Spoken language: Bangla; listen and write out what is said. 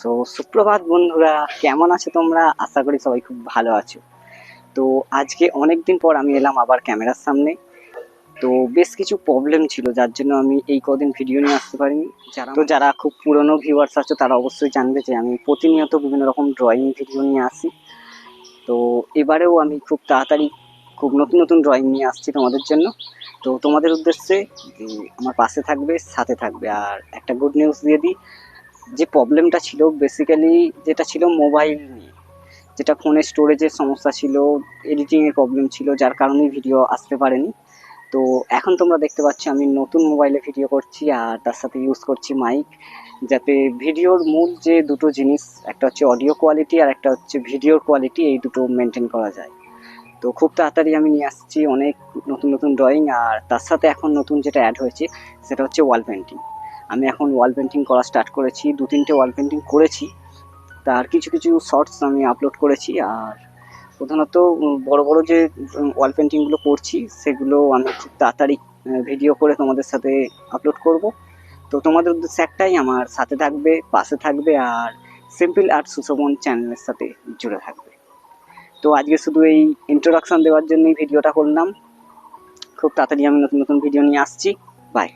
সো সুপ্রভাত বন্ধুরা কেমন আছো তোমরা? আশা করি সবাই খুব ভালো আছো। তো আজকে অনেক দিন পর আমি এলাম আবার ক্যামেরার সামনে। তো বেশ কিছু প্রবলেম ছিল যার জন্য আমি এই কদিন ভিডিও নিয়ে আসতে পারিনি। যারা তো যারা খুব পুরনো ভিউয়ার্স আছো তারা অবশ্যই জানবে যে আমি প্রতিনিয়ত বিভিন্ন রকম ড্রয়িং ভিডিও নিয়ে আসি। তো এবারেও আমি খুব তাড়াতাড়ি খুব নতুন নতুন ড্রয়িং নিয়ে আসছি তোমাদের জন্য। তো তোমাদের উদ্দেশ্যে আমার পাশে থাকবে সাথে থাকবে। আর একটা গুড নিউজ দিয়ে দিই যে প্রবলেমটা ছিল বেসিক্যালি যেটা ছিল মোবাইল নিয়ে। যেটা ফোনে স্টোরেজের সমস্যা ছিল এডিটিংয়ের প্রবলেম ছিল, যার কারণে ভিডিও আসতে পারেনি। তো এখন তোমরা দেখতে পাচ্ছ, আমি নতুন মোবাইলে ভিডিও করছি, আর তার সাথে ইউজ করছি মাইক যাতে ভিডিওর মূল যে দুটো জিনিস, একটা হচ্ছে অডিও কোয়ালিটি আর একটা হচ্ছে ভিডিওর কোয়ালিটি এই দুটো মেনটেন করা যায়। তো খুব তাড়াতাড়ি আমি নিয়ে আসছি অনেক নতুন নতুন ড্রয়িং আর তার সাথে এখন নতুন যেটা অ্যাড হয়েছে, সেটা হচ্ছে ওয়াল পেন্টিং আমি এখন ওয়াল পেন্টিং করা স্টার্ট করেছি, দু তিনটে ওয়াল পেন্টিং করেছি। তার কিছু কিছু শর্টস আমি আপলোড করেছি আর প্রধানত বড় বড় যে ওয়াল পেন্টিংগুলো করছি, সেগুলো আমি খুব তাড়াতাড়ি ভিডিও করে তোমাদের সাথে আপলোড করব। তো তোমাদের উদ্দেশ্যে একটাই, আমার সাথে থাকবে, পাশে থাকবে আর সিম্পল আর্ট সুশোভন চ্যানেলের সাথে জুড়ে থাকবে। তো আজকে শুধু এই ইন্ট্রোডাকশান দেওয়ার জন্যই ভিডিওটা করলাম। খুব তাড়াতাড়ি আমি নতুন নতুন ভিডিও নিয়ে আসছি। বাই